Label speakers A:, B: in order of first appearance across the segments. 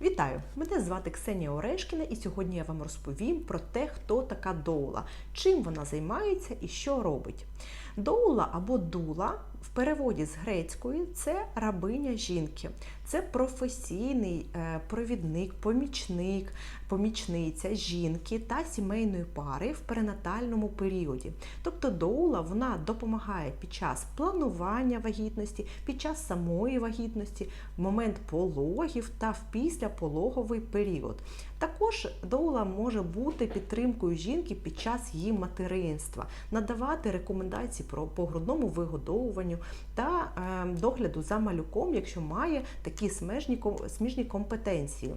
A: Вітаю! Мене звати Ксенія Орешкіна, і сьогодні я вам розповім про те, хто така доула, чим вона займається і що робить. Доула або дула в переводі з грецької це рабиня жінки, це професійний е, провідник, помічник, помічниця жінки та сімейної пари в перинатальному періоді. Тобто доула вона допомагає під час планування вагітності, під час самої вагітності, в момент пологів та в післяпологовий період. Також доула може бути підтримкою жінки під час її материнства, надавати рекомендації про по грудному вигодовуванню та е, догляду за малюком, якщо має такі смежні, ком- компетенції.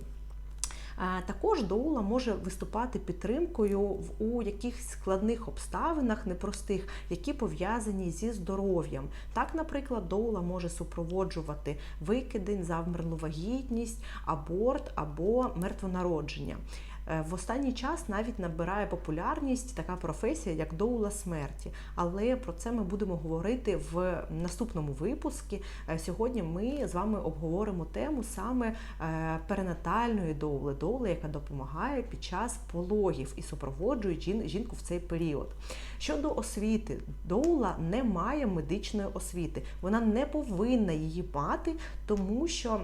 A: Е, Також доула може виступати підтримкою у якихось складних обставинах, непростих, які пов'язані зі здоров'ям. Так, наприклад, доула може супроводжувати викидень, завмерлу вагітність, аборт або мертвонародження. Е, В останній час навіть набирає популярність така професія, як доула смерті. Але про це ми будемо говорити в наступному випуску. Е, Сьогодні ми з вами обговоримо тему саме е, перинатальної доули, доули, яка допомагає під час пологів і супроводжує жінку в цей період. Щодо освіти, доула не має медичної освіти. Вона не повинна її мати, тому що.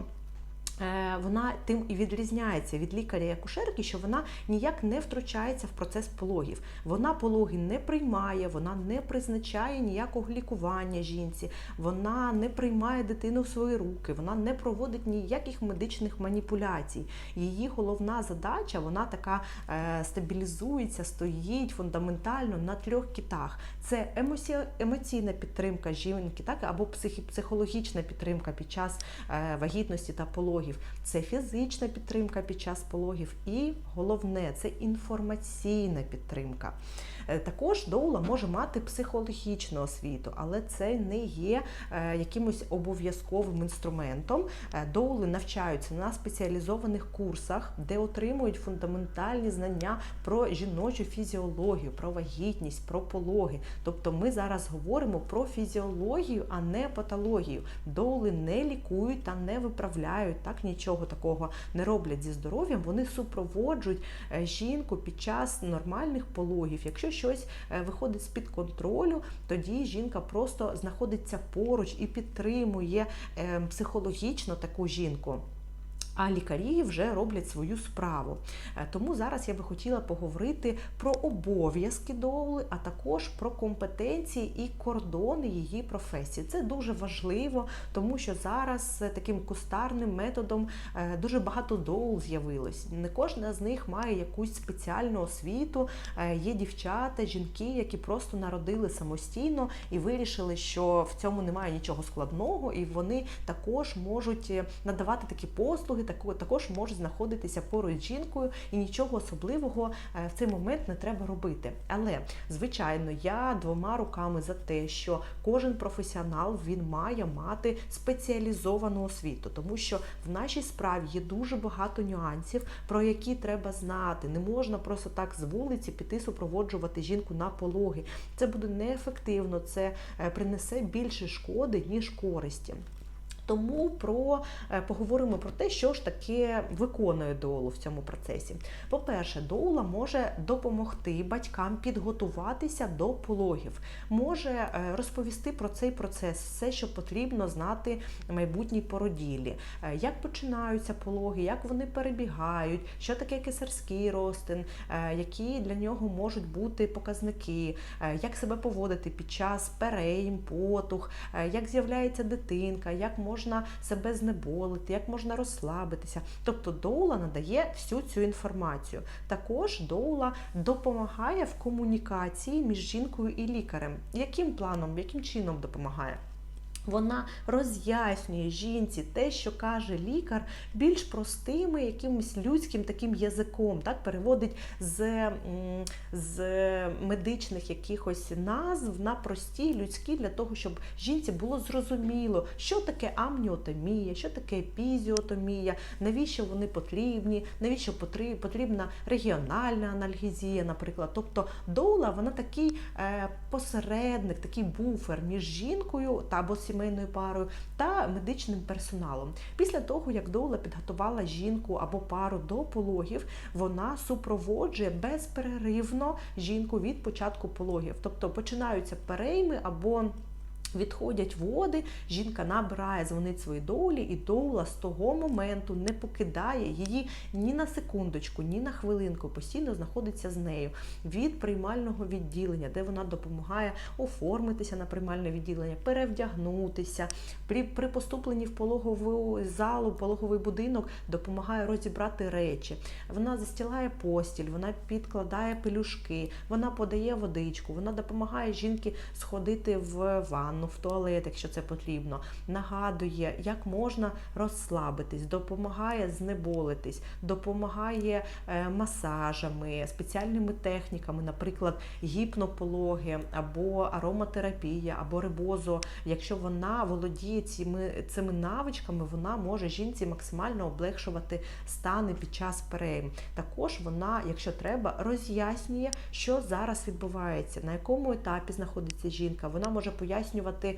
A: Е, Вона тим і відрізняється від лікаря-акушерки, що вона ніяк не втручається в процес пологів. Вона пологи не приймає, вона не призначає ніякого лікування жінці, вона не приймає дитину в свої руки, вона не проводить ніяких медичних маніпуляцій. Її головна задача, вона така е, стабілізується, стоїть фундаментально на трьох китах. Це емоці... емоційна підтримка жінки, так або психологічна підтримка під час е, вагітності та пологів, це фізична підтримка під час пологів, і головне це інформаційна підтримка. Е, Також доула може мати психологічну освіту, але це не є е, якимось обов'язковим інструментом. Е, Доули навчаються на спеціалізованих курсах, де отримують фундаментальні знання про жіночу фізіологію, про вагітність, про пологи. Тобто ми зараз говоримо про фізіологію, а не патологію. Доули не лікують та не виправляють, так нічого такого не роблять зі здоров'ям. Вони супроводжують жінку під час нормальних пологів. Якщо щось е, виходить з-під контролю, тоді жінка просто знаходиться поруч і підтримує е, психологічно таку жінку. А лікарі вже роблять свою справу. Е, Тому зараз я би хотіла поговорити про обов'язки доули, а також про компетенції і кордони її професії. Це дуже важливо, тому що зараз е, таким кустарним методом е, дуже багато доул з'явилось. Не кожна з них має якусь спеціальну освіту. Є дівчата, жінки, які просто народили самостійно і вирішили, що в цьому немає нічого складного, і вони також можуть надавати такі послуги, також можуть знаходитися поруч з жінкою, і нічого особливого е, в цей момент не треба робити. Але звичайно, я двома руками за те, що кожен професіонал він має мати спеціалізовану освіту, тому що в нашій справі є дуже багато нюансів, про які треба знати. Не можна просто так з вулиці піти супроводжувати жінку на пологи. Це буде неефективно, це е, принесе більше шкоди ніж користі. Тому про е, поговоримо про те, що ж таке виконує доулу в цьому процесі. По-перше, доула може допомогти батькам підготуватися до пологів, може е, розповісти про цей процес, все, що потрібно знати майбутній породілі, Е, як починаються пологи, як вони перебігають, що таке кесарський розтин, е, які для нього можуть бути показники, як себе поводити під час перейм, потух, як з'являється дитинка, як можна себе знеболити, як можна розслабитися. Тобто доула надає всю цю інформацію. Також доула допомагає в комунікації між жінкою і лікарем. Яким планом, яким чином допомагає? Вона роз'яснює жінці те, що каже лікар, більш простими, якимось людським таким язиком, так переводить з, з медичних якихось назв на прості людські для того, щоб жінці було зрозуміло, що таке амніотомія, що таке епізіотомія, навіщо вони потрібні, навіщо потрібна регіональна анальгезія, наприклад. Тобто доула вона такий е, посередник, такий буфер між жінкою та або сім'єю сімейною парою та медичним персоналом. Після того, як доула підготувала жінку або пару до пологів, вона супроводжує безперервно жінку від початку пологів, тобто починаються перейми або Відходять води, жінка набирає, дзвонить своїй доулі, і доула з того моменту не покидає її ні на секундочку, ні на хвилинку. Постійно знаходиться з нею від приймального відділення, де вона допомагає оформитися на приймальне відділення, перевдягнутися. При при поступленні в пологову залу, пологовий будинок допомагає розібрати речі. Вона застілає постіль, вона підкладає пелюшки, вона подає водичку, вона допомагає жінки сходити в ванну, в туалет, якщо це потрібно, нагадує, як можна розслабитись, допомагає знеболитись, допомагає е, масажами, спеціальними техніками, наприклад, гіпнопологи або ароматерапія, або рибозо. Якщо вона володіє цими цими навичками, вона може жінці максимально облегшувати стани під час перейм. Також вона, якщо треба, роз'яснює, що зараз відбувається, на якому етапі знаходиться жінка. Вона може пояснювати пояснювати.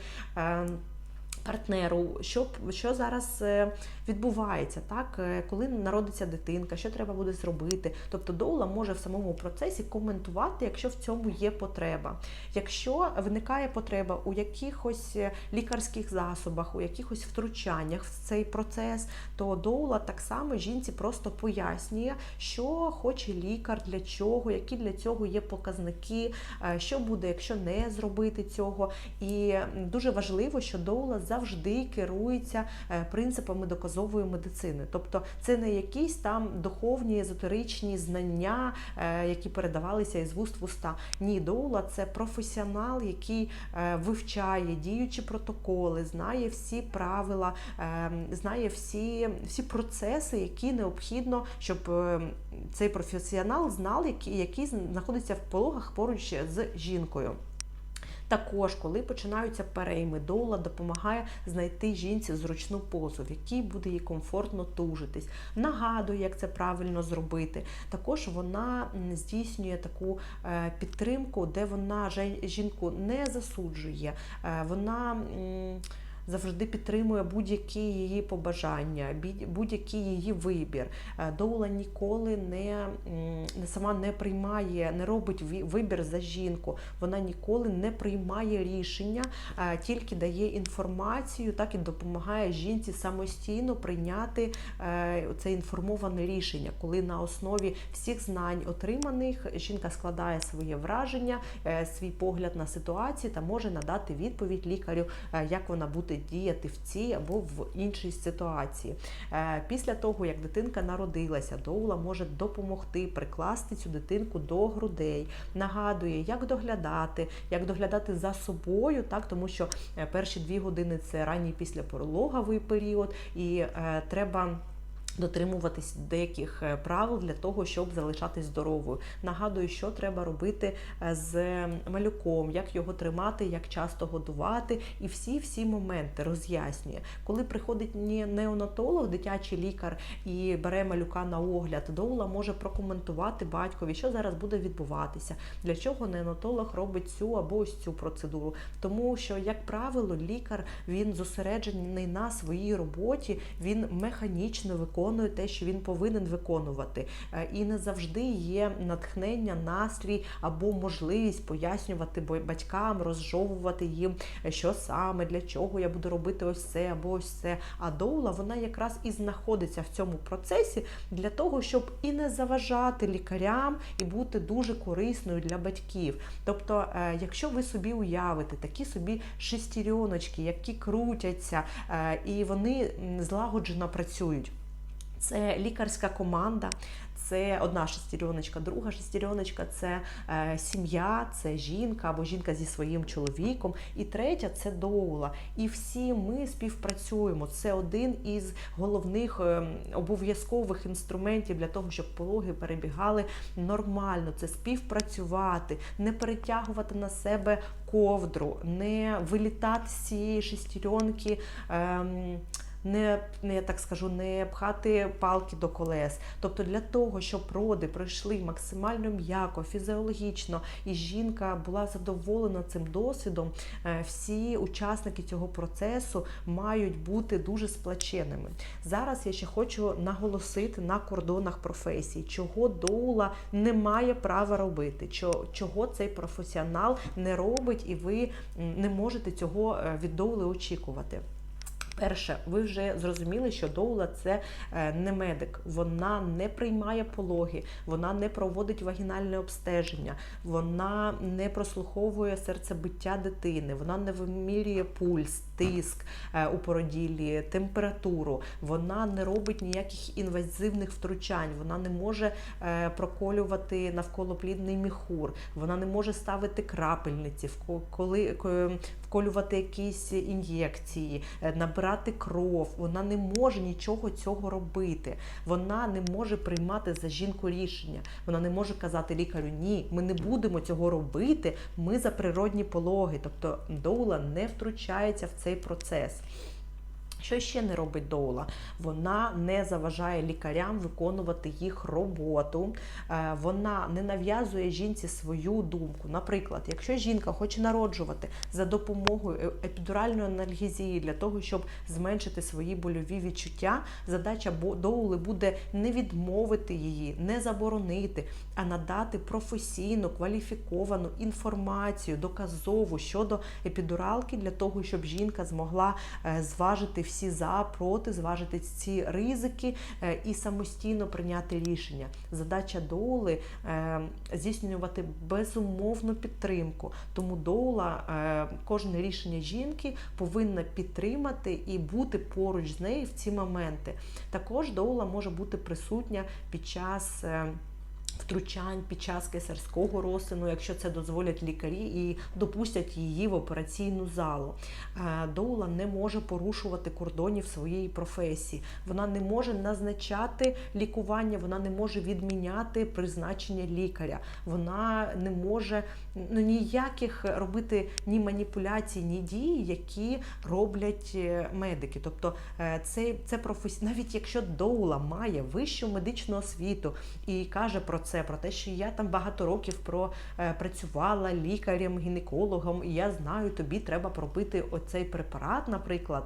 A: Партнеру, що що зараз е, відбувається, так е, коли народиться дитинка, що треба буде зробити. Тобто доула може в самому процесі коментувати, якщо в цьому є потреба. Якщо виникає потреба у якихось е, лікарських засобах, у якихось втручаннях в цей процес, то доула так само жінці просто пояснює, що хоче лікар, для чого, які для цього є показники, що буде, якщо не зробити цього. І дуже важливо, що доула завжди керується е, принципами доказової медицини. Тобто це не якісь там духовні езотеричні знання, е, які передавалися із вуст в уста. Ні, доула це професіонал, який е, вивчає діючі протоколи, знає всі правила, знає всі, всі процеси, які необхідно, щоб цей професіонал знав, який, який знаходиться в пологах поруч з жінкою. Також, коли починаються перейми, доула допомагає знайти жінці зручну позу, в якій буде їй комфортно тужитись, нагадує, як це правильно зробити. Також вона здійснює таку е, підтримку, де вона жінку не засуджує, е, вона завжди підтримує будь-які її побажання, будь-який її вибір. Е, Доула ніколи не, сама не приймає, не робить вибір за жінку. Вона ніколи не приймає рішення, е, тільки дає інформацію, так і допомагає жінці самостійно прийняти е, це інформоване рішення, коли на основі всіх знань отриманих жінка складає своє враження, свій погляд на ситуацію та може надати відповідь лікарю, як вона буде діяти в цій або в іншій ситуації. Е, після того, як дитинка народилася, доула може допомогти прикласти цю дитинку до грудей, нагадує, як доглядати, як доглядати за собою, так тому що е, перші дві години це ранній післяпорологовий період, і е, треба. Дотримуватись деяких е, правил для того, щоб залишатись здоровою. Нагадую, що треба робити е, з малюком, як його тримати, як часто годувати, і всі-всі моменти роз'яснює. Коли приходить неонатолог, дитячий лікар і бере малюка на огляд, доула може прокоментувати батькові, що зараз буде відбуватися, для чого неонатолог робить цю або ось цю процедуру. Тому що, як правило, лікар він зосереджений на своїй роботі, він механічно виконує виконує те, що він повинен виконувати. Е, і не завжди є натхнення, настрій або можливість пояснювати батькам, розжовувати їм, е, що саме, для чого я буду робити ось це або ось це. А доула вона якраз і знаходиться в цьому процесі для того, щоб і не заважати лікарям, і бути дуже корисною для батьків. Тобто, е, якщо ви собі уявите такі собі шестереночки, які крутяться, і вони злагоджено працюють. Це лікарська команда, це одна шестереночка, друга шестереночка це е, сім'я, це жінка або жінка зі своїм чоловіком. І третя це доула. І всі ми співпрацюємо. Це один із головних е, обов'язкових інструментів для того, щоб пологи перебігали нормально. Це співпрацювати, не перетягувати на себе ковдру, не вилітати з цієї шестеренки. Е, не, я так скажу, не пхати палки до колес. Тобто для того, щоб роди пройшли максимально м'яко, фізіологічно, і жінка була задоволена цим досвідом, е, всі учасники цього процесу мають бути дуже сплаченими. Зараз я ще хочу наголосити на кордонах професії, чого доула не має права робити, чого цей професіонал не робить, і ви не можете цього е, від доули очікувати. Перше, ви вже зрозуміли, що доула це е, не медик, вона не приймає пологи, вона не проводить вагінальне обстеження, вона не прослуховує серцебиття дитини, вона не вимірює пульс, тиск е, у породіллі, температуру, вона не робить ніяких інвазивних втручань, вона не може е, проколювати навколоплідний міхур, вона не може ставити крапельниці, вколювати якісь ін'єкції, набирати брати кров, вона не може нічого цього робити. Вона не може приймати за жінку рішення. Вона не може казати лікарю Ні, ми не будемо цього робити. Ми за природні пологи. Тобто доула не втручається в цей процес. Що ще не робить доула? Вона не заважає лікарям виконувати їх роботу, е, вона не нав'язує жінці свою думку. Наприклад, якщо жінка хоче народжувати за допомогою е, епідуральної анальгезії для того, щоб зменшити свої больові відчуття, задача доули буде не відмовити її, не заборонити, а надати професійну кваліфіковану інформацію, доказову щодо епідуралки для того, щоб жінка змогла е, зважити всі за, проти, зважити ці ризики е, і самостійно прийняти рішення. Задача доули е, здійснювати безумовну підтримку. Тому доула е, кожне рішення жінки повинна підтримати і бути поруч з нею в ці моменти. Також доула може бути присутня під час втручань під час кесарського розтину, якщо це дозволять лікарі і допустять її в операційну залу. Е, доула не може порушувати кордонів своєї професії. Вона не може назначати лікування, вона не може відміняти призначення лікаря. Вона не може ну, ніяких робити ні маніпуляцій, ні дій, які роблять е, медики. Тобто е, це це професій, навіть якщо доула має вищу медичну освіту і каже про це, про те, що я там багато років пропрацювала лікарем, гінекологом, і я знаю, тобі треба пробити оцей препарат, наприклад.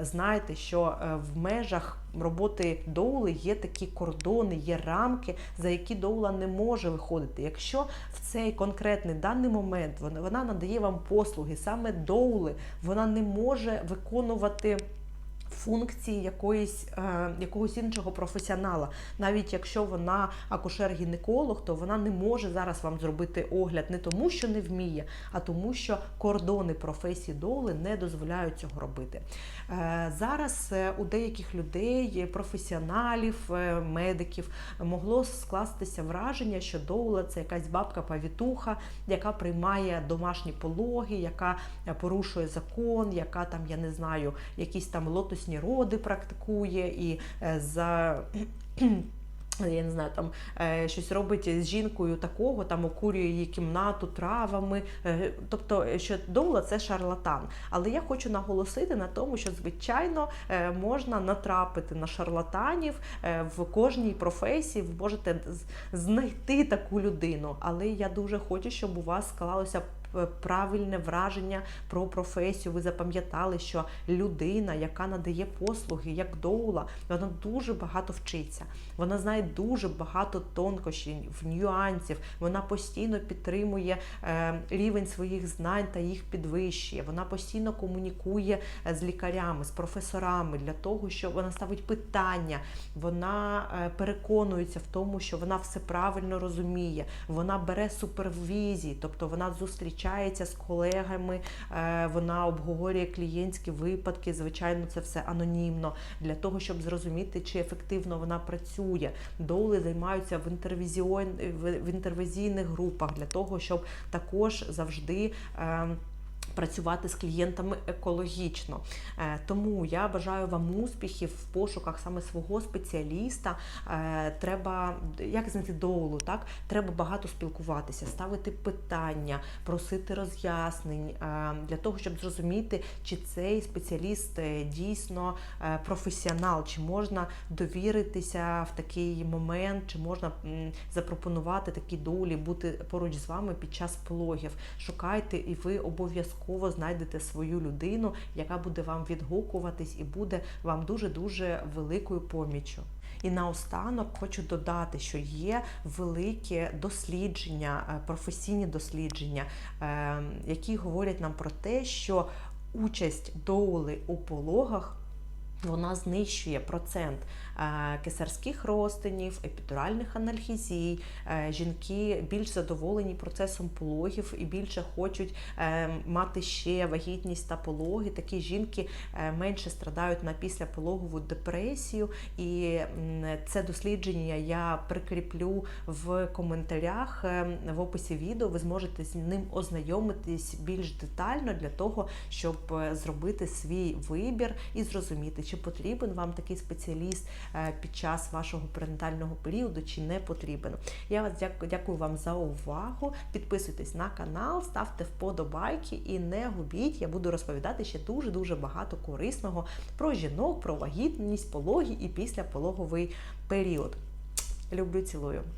A: Знаєте, що е, в межах роботи доули є такі кордони, є рамки, за які доула не може виходити. Якщо в цей конкретний даний момент вона, вона надає вам послуги, саме доули, вона не може виконувати функції якоїсь, е, якогось іншого професіонала. Навіть якщо вона акушер-гінеколог, то вона не може зараз вам зробити огляд не тому, що не вміє, а тому, що кордони професії доли не дозволяють цього робити. Е, зараз е, у деяких людей, професіоналів, медиків могло скластися враження, що доула це якась бабка-павітуха, яка приймає домашні пологи, яка порушує закон, яка там, я не знаю, якісь там лотосні роди практикує і е, за. Я не знаю, там е, щось робить з жінкою такого, там окурює її кімнату травами. Е, тобто, що доула це шарлатан. Але я хочу наголосити на тому, що звичайно можна натрапити на шарлатанів в кожній професії. Ви можете знайти таку людину. Але я дуже хочу, щоб у вас склалося правильне враження про професію. Ви запам'ятали, що людина, яка надає послуги, як доула, вона дуже багато вчиться. Вона знає дуже багато тонкощів, нюансів. Вона постійно підтримує е, рівень своїх знань та їх підвищує. Вона постійно комунікує е, з лікарями, з професорами для того, щоб вона ставить питання, вона е, переконується в тому, що вона все правильно розуміє. Вона бере супервізії, тобто вона зустрічає зустрічається з колегами, е, вона обговорює клієнтські випадки. Звичайно, це все анонімно для того, щоб зрозуміти, чи ефективно вона працює. Доли займаються в інтервізійних групах для того, щоб також завжди. Працювати з клієнтами екологічно, Е, тому я бажаю вам успіхів в пошуках саме свого спеціаліста. Е, Треба як знайти доулу, так треба багато спілкуватися, ставити питання, просити роз'яснень е, для того, щоб зрозуміти, чи цей спеціаліст дійсно професіонал, чи можна довіритися в такий момент, чи можна запропонувати такій доулі бути поруч з вами під час пологів. Шукайте, і ви обов'язково знайдете свою людину, яка буде вам відгукуватись і буде вам дуже дуже великою поміччю. І наостанок хочу додати, що є велике дослідження, е, професійні дослідження, е, які говорять нам про те, що участь доули у пологах. Вона знищує процент е, кесарських розтинів, епідуральних анальгезій. Е, Жінки більш задоволені процесом пологів і більше хочуть е, мати ще вагітність та пологи. Такі жінки менше страдають на післяпологову депресію. І це дослідження я прикріплю в коментарях в описі відео. Ви зможете з ним ознайомитись більш детально для того, щоб зробити свій вибір і зрозуміти, чи потрібен вам такий спеціаліст е, під час вашого перинатального періоду, чи не потрібен. Я вас дякую, дякую вам за увагу. Підписуйтесь на канал, ставте вподобайки і не губіть. Я буду розповідати ще дуже дуже багато корисного про жінок, про вагітність, пологи і післяпологовий період. Люблю, цілую.